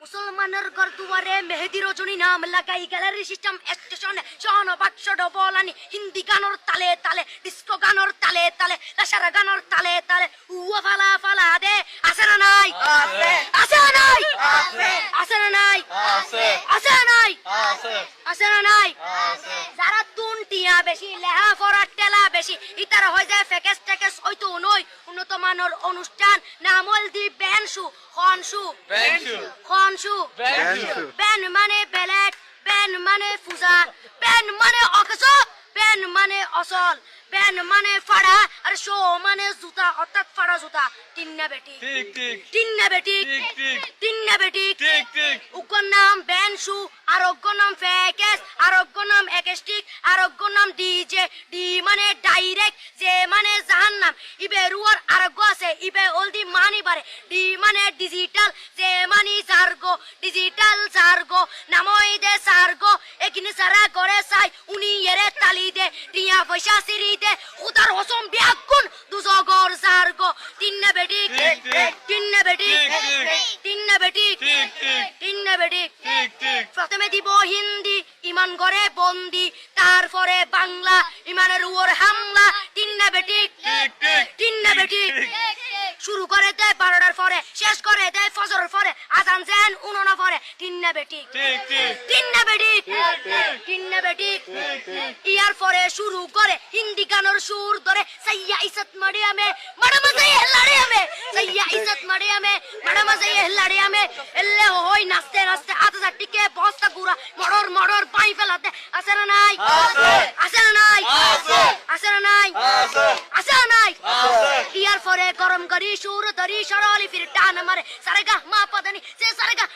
মুসলমানের ঘর দুয়ারে মেহেদি রজনী নাম লাগাই গ্যালারি সিস্টেম স্টেশনে শহন বাক্স ডবলানি হিন্দি গানর তালে তালে ডিস্কো গানর তালে তালে লাসারা গানর তালে তালে। উয়া ফালা ফালা দে আছে না নাই? আছে। না নাই? আছে। না নাই? আছে। না নাই? আছে। না নাই? যারা তুন টিয়া বেশি লেহা পড়া টেলা বেশি ইতারা হয়ে যায় ফেকেস টেকেস হয়তো নই। উন্নত মানের অনুষ্ঠান নামল দি বেনসু খনসু বেনসু। বেন মানে বেলেট বেন মানে ফুজা বেন মানে অকস বেন মানে অসল বেন মানে ফাড়া আর শো মানে জুতা অর্থাৎ ফাড়া জুতা তিন্না বেটি ঠিক ঠিক তিন্না বেটি ঠিক, ঠিক। তিন্না বেটি ঠিক ঠিক উগ্র নাম বেনসু আরোগ্য নাম ফেকেস আরোগ্য নাম একেস্টিক আরোগ্য নাম ডিজে ডি মানে ডাইরেক্ট যে মানে জাহান্নাম ইবে রুয়ার আরোগ্য আছে ইবে অলদি মানি বারে ডি মানে ডিজিটাল যে মানি সার্গো ডিজিটাল সার্গো নামই দে সার্গো একিনি সারা করে চাই উনি এরে তালি দে টিয়া পয়সা সিরি দে উদার হসম বিয়াগুন দুজগর সার্গো। তিন্নে বেটি ঠিক, ঠিক। তিন্নে বেটি ঠিক, ঠিক। তিন্নে বেটি ঠিক ঠিক। তিন্নে বেটি। ঠিক ঠিক। প্রথমে দিব হিন্দি ইমান করে বন্দি তারপরে বাংলা ইমানের উপর হামলা করে দেয় বারোটার পরে শেষ করে দেয় ফজরের পরে আজান যেন উনোনা পরে তিন্না বেটি ঠিক ঠিক তিন্না বেটি ঠিক। তিন্না বেটি। ইয়ার পরে শুরু করে হিন্দি গানের সুর ধরে সাইয়া ইসত মারিয়ামে মাডাম সাইয়া লাড়িয়ামে সাইয়া ইসত মারিয়ামে মাডাম সাইয়া লাড়িয়ামে এলে হই নাচতে নাচতে আতে জাটিকে বস্তা গুড়া মড়র মড়র পাই ফেলাতে আছে না নাই আছে। আছে না নাই আছে। আছে না নাই আছে। আছে করম করি সুর ধরি সরলি ফির টান মারে। সারেগা মা পদনি সে সারেগা